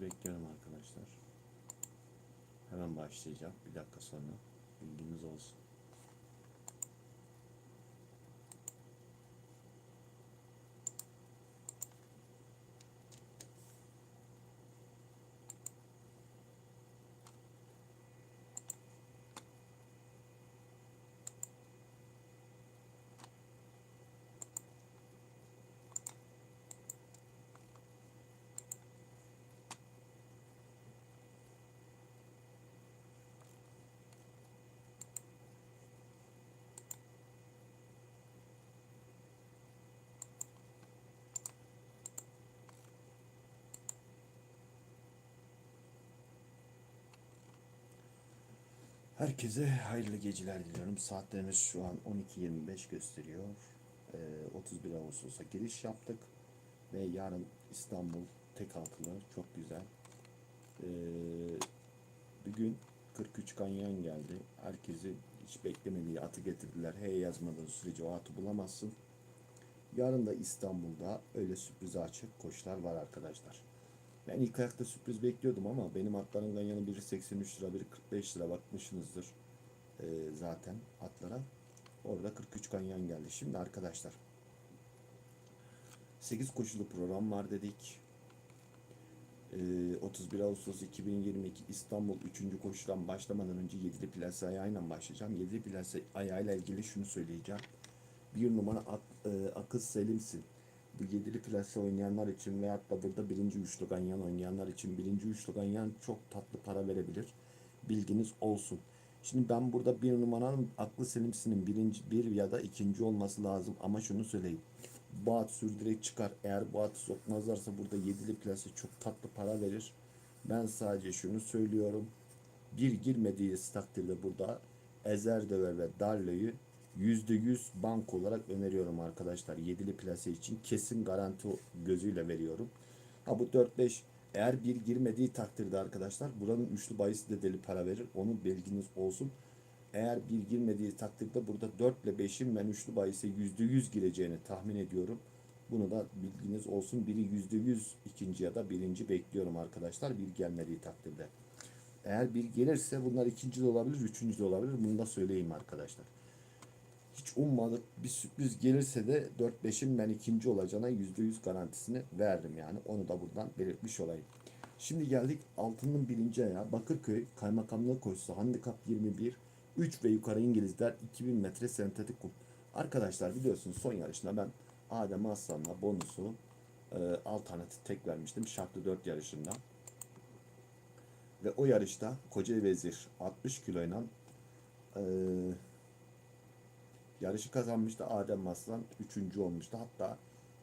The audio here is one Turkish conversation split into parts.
Bekliyorum arkadaşlar. Hemen başlayacağım. Bir dakika sonra. Bilginiz olsun. Herkese hayırlı geceler diliyorum. Saatlerimiz şu an 12.25 gösteriyor. Ee, 31 Ağustos'a giriş yaptık. Ve yarın İstanbul tek altılı. Çok güzel. Ee, bugün 43 kanyon geldi. Herkesi hiç beklemediği atı getirdiler. Hey yazmadığın sürece o atı bulamazsın. Yarın da İstanbul'da öyle sürprize açık koşular var arkadaşlar. Ben ilk ayakta sürpriz bekliyordum ama benim atların ganyanı biri 83 lira, biri 45 lira bakmışsınızdır ee, zaten atlara. Orada 43 ganyan geldi. Şimdi arkadaşlar 8 koşulu program var dedik. Ee, 31 Ağustos 2022 İstanbul 3. koşudan başlamadan önce 7'li plase ayağıyla başlayacağım. 7'li plase ayağıyla ilgili şunu söyleyeceğim. Bir numara ak, e, Akız Selimsin bu yedili plase oynayanlar için veyahut da burada birinci üçlü ganyan oynayanlar için birinci üçlü ganyan çok tatlı para verebilir. Bilginiz olsun. Şimdi ben burada bir numaranın aklı selimsinin birinci bir ya da ikinci olması lazım ama şunu söyleyeyim. Bu at sürdürek çıkar. Eğer bu atı sokmazlarsa burada yedili plase çok tatlı para verir. Ben sadece şunu söylüyorum. Bir girmediği takdirde burada Ezer Döver ve Darlo'yu %100 bank olarak öneriyorum arkadaşlar. Yedili plase için kesin garanti gözüyle veriyorum. Ha bu 4-5 eğer bir girmediği takdirde arkadaşlar buranın üçlü bayisi de deli para verir. Onun bilginiz olsun. Eğer bir girmediği takdirde burada 4 ile 5'in ben üçlü bahise %100 gireceğini tahmin ediyorum. Bunu da bilginiz olsun. Biri %100 ikinci ya da birinci bekliyorum arkadaşlar. Bir gelmediği takdirde. Eğer bir gelirse bunlar ikinci de olabilir, üçüncü de olabilir. Bunu da söyleyeyim arkadaşlar hiç ummadık bir sürpriz gelirse de 4-5'in ben ikinci olacağına %100 garantisini verdim yani. Onu da buradan belirtmiş olayım. Şimdi geldik altının birinci ayağı Bakırköy Kaymakamlığı koşusu handikap 21 3 ve yukarı İngilizler 2000 metre sentetik kum. Arkadaşlar biliyorsunuz son yarışında ben Adem Aslan'la bonusu e, alternatif tek vermiştim şartlı 4 yarışında. Ve o yarışta Koca Vezir 60 kiloyla e, Yarışı kazanmıştı Adem Aslan. Üçüncü olmuştu. Hatta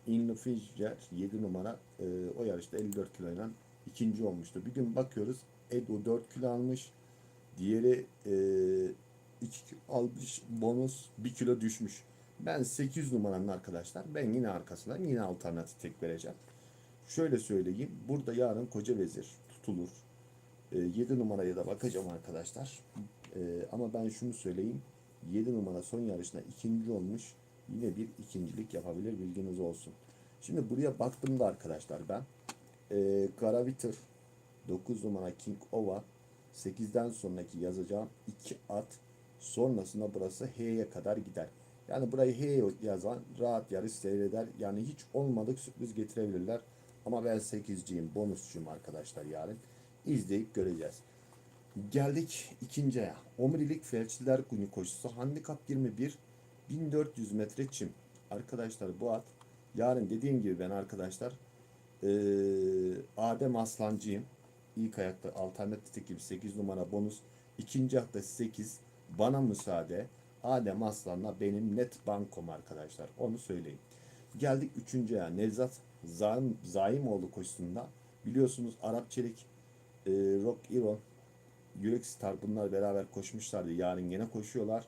Inno Fincher 7 numara e, o yarışta 54 kiloyla ikinci olmuştu. Bir gün bakıyoruz Edo 4 kilo almış. Diğeri e, 2 almış bonus 1 kilo düşmüş. Ben 8 numaranın arkadaşlar. Ben yine arkasından yine alternatif tek vereceğim. Şöyle söyleyeyim. Burada yarın Koca Vezir tutulur. E, 7 numaraya da bakacağım arkadaşlar. E, ama ben şunu söyleyeyim. 7 numara son yarışında ikinci olmuş. Yine bir ikincilik yapabilir bilginiz olsun. Şimdi buraya baktığımda arkadaşlar ben e, Graviter 9 numara King Ova 8'den sonraki yazacağım 2 at sonrasında burası H'ye kadar gider. Yani burayı H yazan rahat yarış seyreder. Yani hiç olmadık sürpriz getirebilirler. Ama ben 8'ciyim, bonusçuyum arkadaşlar yarın. İzleyip göreceğiz. Geldik ikinci aya. Omurilik felçliler günü koşusu. Handikap 21. 1400 metre çim. Arkadaşlar bu at yarın dediğim gibi ben arkadaşlar ee, Adem Aslancıyım. İlk ayakta alternatif gibi 8 numara bonus. İkinci ayakta 8. Bana müsaade. Adem Aslan'la benim net bankom arkadaşlar. Onu söyleyeyim. Geldik üçüncü aya. Nevzat Zaim, Zaimoğlu koşusunda. Biliyorsunuz Arap Çelik e, Rock Iron Yürek Star bunlar beraber koşmuşlardı. Yarın yine koşuyorlar.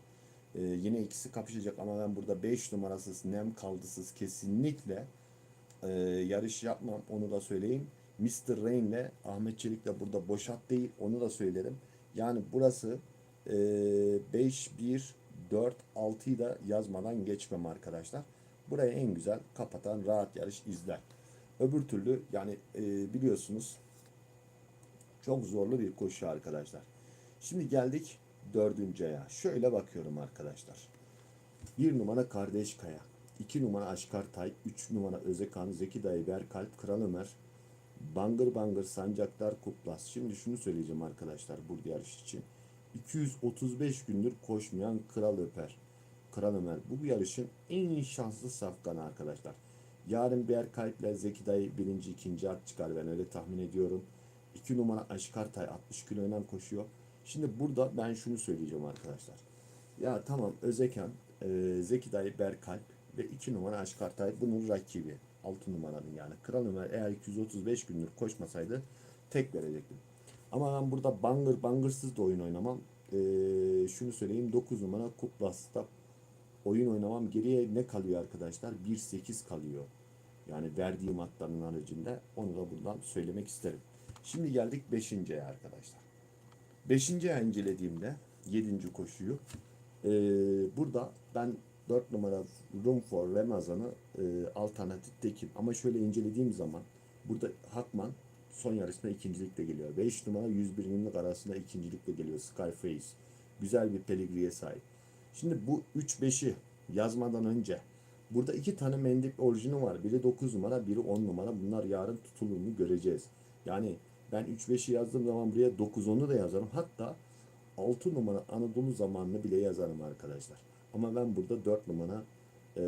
Ee, yine ikisi kapışacak ama ben burada 5 numarasız nem kaldısız kesinlikle e, yarış yapmam. Onu da söyleyeyim. Mr. Rain ile Ahmet Çelik de burada boş at değil. Onu da söylerim. Yani burası e, 5, 1, 4, 6'yı da yazmadan geçmem arkadaşlar. Burayı en güzel kapatan rahat yarış izler. Öbür türlü yani e, biliyorsunuz Çok zorlu bir koşu arkadaşlar. Şimdi geldik dördüncü aya. Şöyle bakıyorum arkadaşlar. Bir numara Kardeş Kaya. iki numara Aşkar Tay. Üç numara Özekan, Zeki Dayı, Berkalp, Kral Ömer. Bangır bangır sancaklar kuplas. Şimdi şunu söyleyeceğim arkadaşlar bu yarış için. 235 gündür koşmayan Kral Öper. Kral Ömer. Bu yarışın en şanslı safkanı arkadaşlar. Yarın Berkalp ile Zeki Dayı birinci, ikinci at çıkar ben öyle tahmin ediyorum. 2 numara Aşkartay 60 kiloyla koşuyor. Şimdi burada ben şunu söyleyeceğim arkadaşlar. Ya tamam Özeken, e, Zeki Dayı, Berkalp ve 2 numara Aşkartay bunun rakibi. 6 numaranın yani. Kral Ömer eğer 235 gündür koşmasaydı tek verecektim. Ama ben burada bangır bangırsız da oyun oynamam. E, şunu söyleyeyim 9 numara Kuplas'ta oyun oynamam. Geriye ne kalıyor arkadaşlar? 1-8 kalıyor. Yani verdiğim atların haricinde onu da buradan söylemek isterim. Şimdi geldik 5. aya arkadaşlar. 5. aya incelediğimde 7. koşuyu e, burada ben 4 numara Room for Ramazan'ı e, alternatif. Ama şöyle incelediğim zaman burada Hakman son yarışma ikincilikle geliyor. 5 numara 101 günlük arasında ikincilikle geliyor. Scarface. Güzel bir pedigriye sahip. Şimdi bu 3-5'i yazmadan önce burada iki tane mendip orijini var. Biri 9 numara, biri 10 numara. Bunlar yarın tutulur mu göreceğiz. Yani ben 3-5'i yazdığım zaman buraya 9-10'u da yazarım. Hatta 6 numara Anadolu zamanını bile yazarım arkadaşlar. Ama ben burada 4 numara e,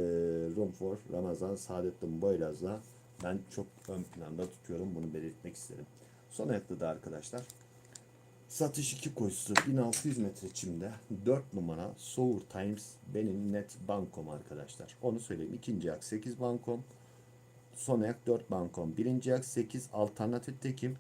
Room Ramazan Saadettin Boylaz'la ben çok ön planda tutuyorum. Bunu belirtmek isterim. Son ayakta da arkadaşlar Satış 2 koşusu 1600 metre çimde 4 numara Sour Times benim net bankom arkadaşlar. Onu söyleyeyim. İkinci ayak 8 bankom. Son ayak 4 bankom. Birinci ayak 8 alternatif tekim.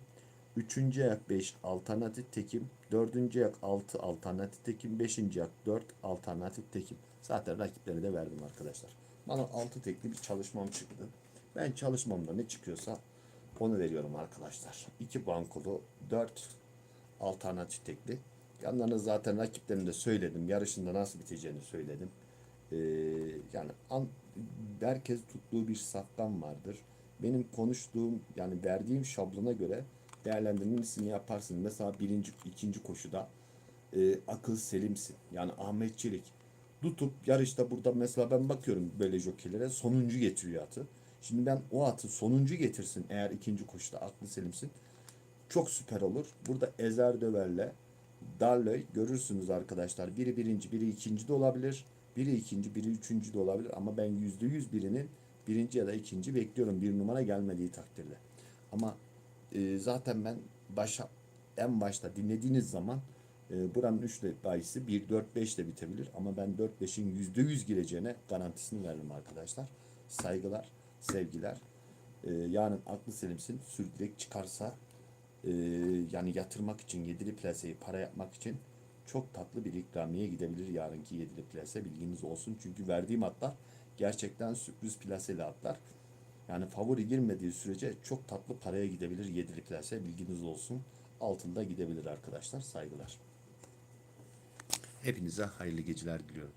Üçüncü ayak 5 alternatif tekim. Dördüncü ayak 6 alternatif tekim. Beşinci ayak 4 alternatif tekim. Zaten rakipleri de verdim arkadaşlar. Bana 6 tekli bir çalışmam çıktı. Ben çalışmamda ne çıkıyorsa onu veriyorum arkadaşlar. 2 bankolu 4 alternatif tekli. Yanlarına zaten rakiplerini de söyledim. Yarışında nasıl biteceğini söyledim. Ee, yani an, herkes tuttuğu bir saftan vardır. Benim konuştuğum yani verdiğim şablona göre değerlendirmesini yaparsın. Mesela birinci, ikinci koşuda e, akıl selimsin. Yani Ahmet Çelik tutup yarışta burada mesela ben bakıyorum böyle jokeylere sonuncu getiriyor atı. Şimdi ben o atı sonuncu getirsin eğer ikinci koşuda aklı selimsin çok süper olur. Burada Ezer Döver'le Darley görürsünüz arkadaşlar. Biri birinci, biri ikinci de olabilir. Biri ikinci, biri üçüncü de olabilir. Ama ben yüzde yüz birinin birinci ya da ikinci bekliyorum bir numara gelmediği takdirde. Ama e, zaten ben başa en başta dinlediğiniz zaman e, buranın 3 bahisi 1, 4, 5 de bitebilir. Ama ben 4, 5'in yüzde yüz gireceğine garantisini veririm arkadaşlar. Saygılar, sevgiler. E, yarın aklı selimsin. Sürdürek çıkarsa e, yani yatırmak için yedili plaseyi para yapmak için çok tatlı bir ikramiye gidebilir yarınki yedili plase bilginiz olsun. Çünkü verdiğim atlar gerçekten sürpriz plaseli atlar. Yani favori girmediği sürece çok tatlı paraya gidebilir yedili plase bilginiz olsun. Altında gidebilir arkadaşlar saygılar. Hepinize hayırlı geceler diliyorum.